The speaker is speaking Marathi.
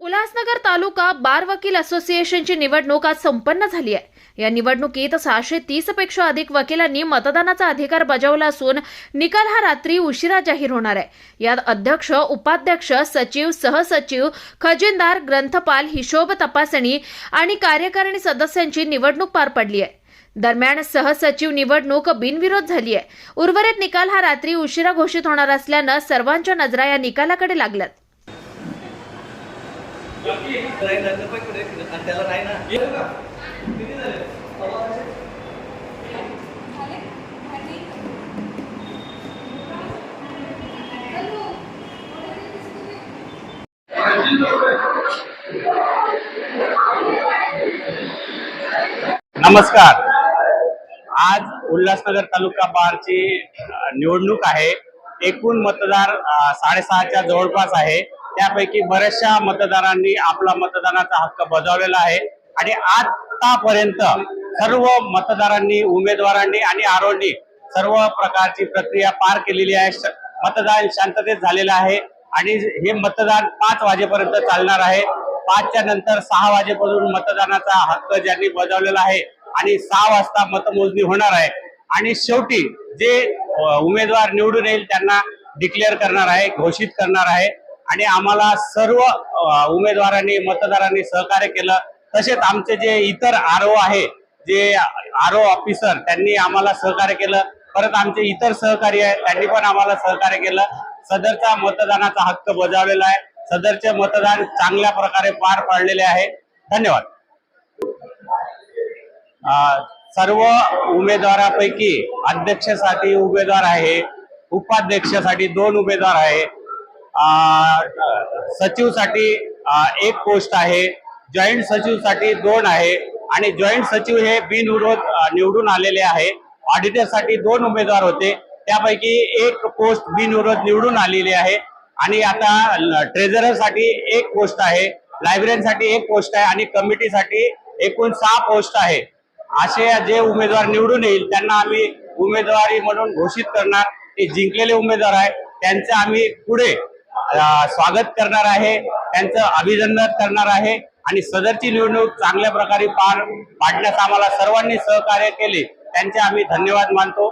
उल्हासनगर तालुका बार वकील असोसिएशनची निवडणूक आज संपन्न झाली आहे. या निवडणुकीत सहाशे तीसपेक्षा अधिक वकिलांनी मतदानाचा अधिकार बजावला असून निकाल हा रात्री उशिरा जाहीर होणार आहे. यात अध्यक्ष उपाध्यक्ष सचिव सहसचिव खजिनदार ग्रंथपाल हिशोब तपासणी आणि कार्यकारिणी सदस्यांची निवडणूक पार पडली आहे. दरम्यान सहसचिव निवडणूक बिनविरोध झाली आहे. उर्वरित निकाल हा रात्री उशिरा घोषित होणार असल्यानं सर्वांच्या नजरा या निकालाकडे लागल्यात. नमस्कार. आज उल्हासनगर तालुका बारची निवडणूक आहे. एकूण मतदार साडेसहाच्या जवळपास आहे. त्यापैकी बऱ्याचशा मतदारांनी आपला मतदानाचा हक्क बजावलेला आहे. आणि आतापर्यंत सर्व मतदारांनी उमेदवारांनी आणि आरोंनी सर्व प्रकारची प्रक्रिया पार केलेली आहे. श- मतदान शांततेत झालेलं आहे. आणि हे मतदान पाच वाजेपर्यंत चालणार आहे. पाचच्या नंतर सहा वाजेपासून मतदानाचा हक्क ज्यांनी बजावलेला आहे आणि सहा वाजता मतमोजणी होणार आहे. आणि शेवटी जे उमेदवार निवडून येईल त्यांना डिक्लेअर करणार आहे घोषित करणार आहे. आणि आम्हाला सर्व उमेदवारांनी मतदारांनी सहकार्य केलं. तसेच आमचे जे इतर आर ओ आहे जे आर ओ ऑफिसर त्यांनी आम्हाला सहकार्य केलं. परत आमचे इतर सहकारी आहेत त्यांनी पण आम्हाला सहकार्य केलं. सदरचा मतदानाचा हक्क बजावलेला आहे. सदरचे मतदान चांगल्या प्रकारे पार पाडलेले आहे. धन्यवाद. सर्व उमेदवारापैकी अध्यक्षासाठी उमेदवार आहे उपाध्यक्षासाठी दोन उमेदवार आहे. सचिवसाठी एक पोस्ट आहे जॉईंट सचिवसाठी दोन आहे आणि जॉईंट सचिव हे बिनविरोध निवडून आलेले आहे. ऑडिटरसाठी दोन उमेदवार होते त्यापैकी एक पोस्ट बिनविरोध निवडून आलेली आहे आणि आता ट्रेझररसाठी एक पोस्ट आहे लायब्ररीसाठी एक पोस्ट आहे आणि कमिटीसाठी एकूण सहा पोस्ट आहे. असे जे उमेदवार निवडून येईल त्यांना आम्ही उमेदवारी म्हणून घोषित करणार. ते जिंकलेले उमेदवार आहे त्यांचं आम्ही पुढे स्वागत करणार आहे. त्यांचं अभिनंदन करणार आहे. आणि सदरची निवडणूक चांगल्या प्रकारे पार पाडण्यास आम्हाला सर्वांनी सहकार्य केले. त्यांचे आम्ही धन्यवाद मानतो.